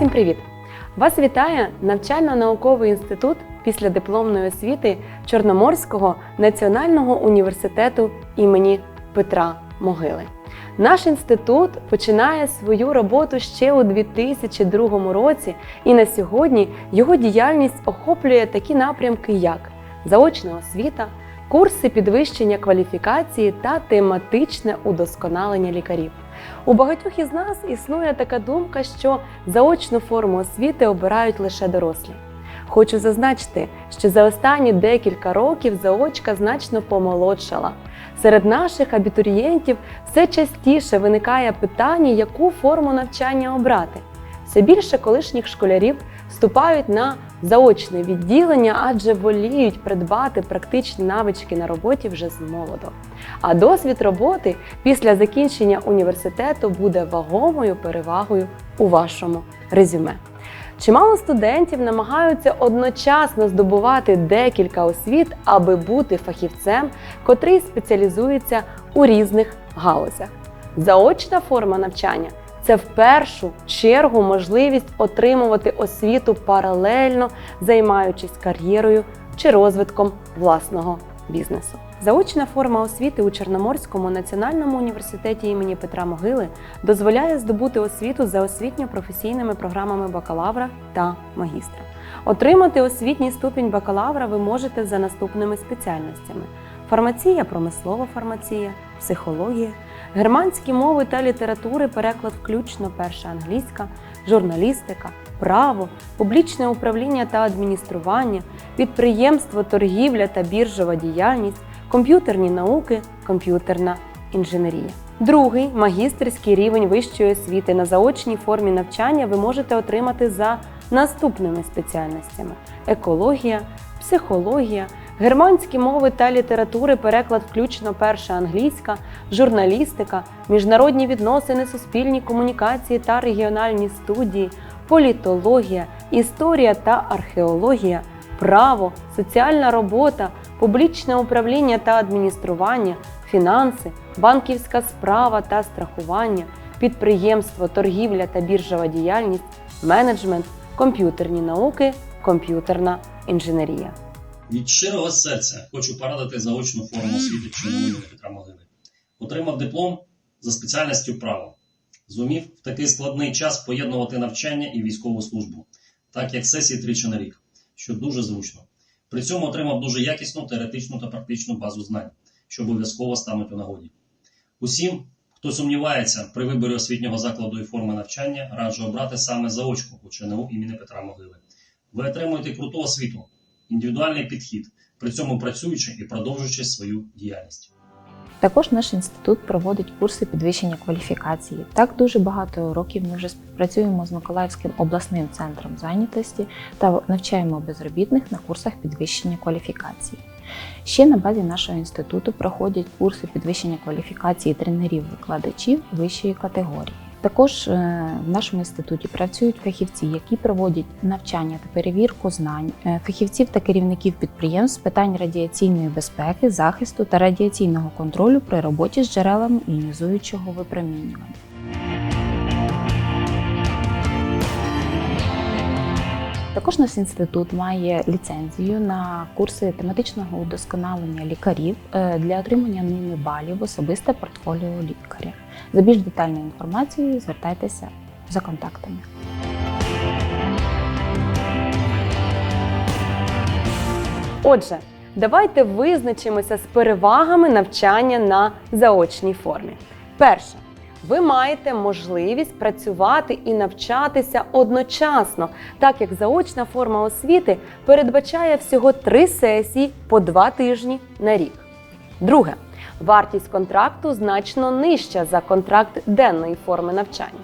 Усім привіт! Вас вітає навчально-науковий інститут післядипломної освіти Чорноморського національного університету імені Петра Могили. Наш інститут починає свою роботу ще у 2002 році, і на сьогодні його діяльність охоплює такі напрямки, як заочна освіта, курси підвищення кваліфікації та тематичне удосконалення лікарів. У багатьох із нас існує така думка, що заочну форму освіти обирають лише дорослі. Хочу зазначити, що за останні декілька років заочка значно помолодшала. Серед наших абітурієнтів все частіше виникає питання, яку форму навчання обрати. Все більше колишніх школярів вступають на заочне відділення, адже воліють придбати практичні навички на роботі вже з молоду. А досвід роботи після закінчення університету буде вагомою перевагою у вашому резюме. Чимало студентів намагаються одночасно здобувати декілька освіт, аби бути фахівцем, котрий спеціалізується у різних галузях. Заочна форма навчання це в першу чергу можливість отримувати освіту паралельно займаючись кар'єрою чи розвитком власного бізнесу. Заочна форма освіти у Чорноморському національному університеті імені Петра Могили дозволяє здобути освіту за освітньо-професійними програмами бакалавра та магістра. Отримати освітній ступінь бакалавра ви можете за наступними спеціальностями: фармація, промислова фармація, психологія, германські мови та літератури, переклад включно перша англійська, журналістика, право, публічне управління та адміністрування, підприємство, торгівля та біржова діяльність, комп'ютерні науки, комп'ютерна інженерія. Другий магістерський рівень вищої освіти на заочній формі навчання ви можете отримати за наступними спеціальностями: екологія, психологія, германські мови та літератури, переклад включно перша англійська, журналістика, міжнародні відносини, суспільні комунікації та регіональні студії, політологія, історія та археологія, право, соціальна робота, публічне управління та адміністрування, фінанси, банківська справа та страхування, підприємство, торгівля та біржова діяльність, менеджмент, комп'ютерні науки, комп'ютерна інженерія. Від щирого серця хочу порадити заочну форму освіти Чорноморського Петра Могили. Отримав диплом за спеціальністю право. Зумів в такий складний час поєднувати навчання і військову службу, так як сесії тричі на рік, що дуже зручно. При цьому отримав дуже якісну теоретичну та практичну базу знань, що обов'язково стануть у нагоді. Усім, хто сумнівається при виборі освітнього закладу і форми навчання, раджу обрати саме заочку у ЧНУ імені Петра Могили. Ви отримуєте круту освіту, індивідуальний підхід, при цьому працюючи і продовжуючи свою діяльність. Також наш інститут проводить курси підвищення кваліфікації. Так дуже багато років ми вже співпрацюємо з Миколаївським обласним центром зайнятості та навчаємо безробітних на курсах підвищення кваліфікації. Ще на базі нашого інституту проходять курси підвищення кваліфікації тренерів-викладачів вищої категорії. Також е, в нашому інституті працюють фахівці, які проводять навчання та перевірку знань, е, фахівців та керівників підприємств з питань радіаційної безпеки, захисту та радіаційного контролю при роботі з джерелами іонізуючого випромінювання. Також наш інститут має ліцензію на курси тематичного удосконалення лікарів е, для отримання ними балів особисте портфоліо лікаря. За більш детальною інформацією звертайтеся за контактами. Отже, давайте визначимося з перевагами навчання на заочній формі. Перше, ви маєте можливість працювати і навчатися одночасно, так як заочна форма освіти передбачає всього три сесії по два тижні на рік. Друге, вартість контракту значно нижча за контракт денної форми навчання.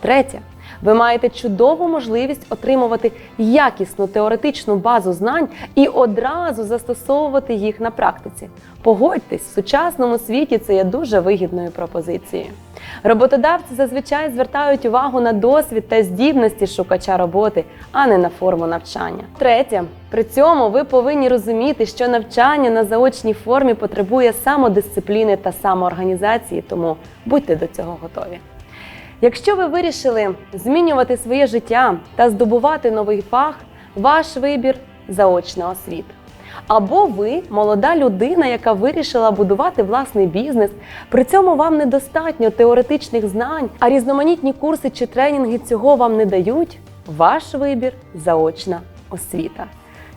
Третє, ви маєте чудову можливість отримувати якісну теоретичну базу знань і одразу застосовувати їх на практиці. Погодьтесь, в сучасному світі це є дуже вигідною пропозицією. Роботодавці зазвичай звертають увагу на досвід та здібності шукача роботи, а не на форму навчання. Третє, при цьому ви повинні розуміти, що навчання на заочній формі потребує самодисципліни та самоорганізації, тому будьте до цього готові. Якщо ви вирішили змінювати своє життя та здобувати новий фах, ваш вибір заочна освіта. Або ви молода людина, яка вирішила будувати власний бізнес. При цьому вам недостатньо теоретичних знань, а різноманітні курси чи тренінги цього вам не дають. Ваш вибір заочна освіта.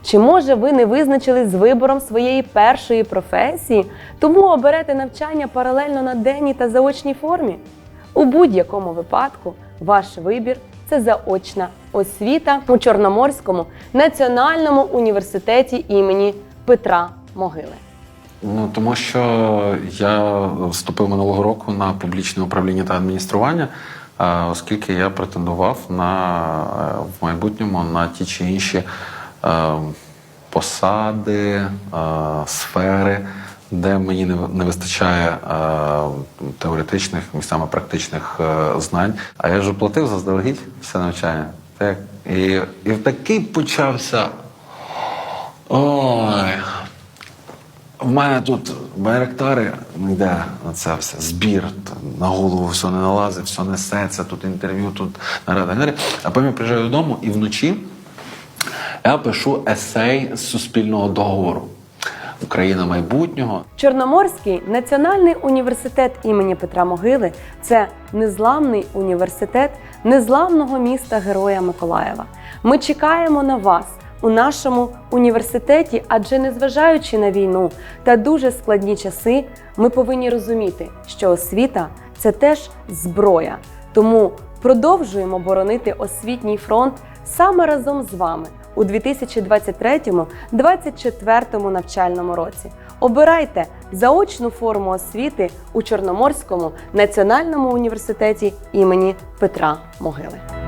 Чи може ви не визначились з вибором своєї першої професії, тому оберете навчання паралельно на денній та заочній формі? У будь-якому випадку ваш вибір це заочна освіта у Чорноморському національному університеті імені Петра Могили. Ну тому що я вступив минулого року на публічне управління та адміністрування, оскільки я претендував на е, в майбутньому на ті чи інші е, посади, е, сфери, де мені не вистачає е, теоретичних місцями практичних е, знань. А я ж платив заздалегідь все навчання. Так і, і такий почався. Ой, в мене тут байрактари ну, йде на це все збір, на голову все не налазить, все несеться, тут інтерв'ю, тут нарада. А потім я приїжджаю додому і вночі я пишу есей з суспільного договору Україна майбутнього. Чорноморський національний університет імені Петра Могили це незламний університет незламного міста Героя Миколаєва. Ми чекаємо на вас у нашому університеті, адже незважаючи на війну та дуже складні часи, ми повинні розуміти, що освіта це теж зброя. Тому продовжуємо боронити освітній фронт саме разом з вами у 2023-2024 навчальному році. Обирайте заочну форму освіти у Чорноморському національному університеті імені Петра Могили.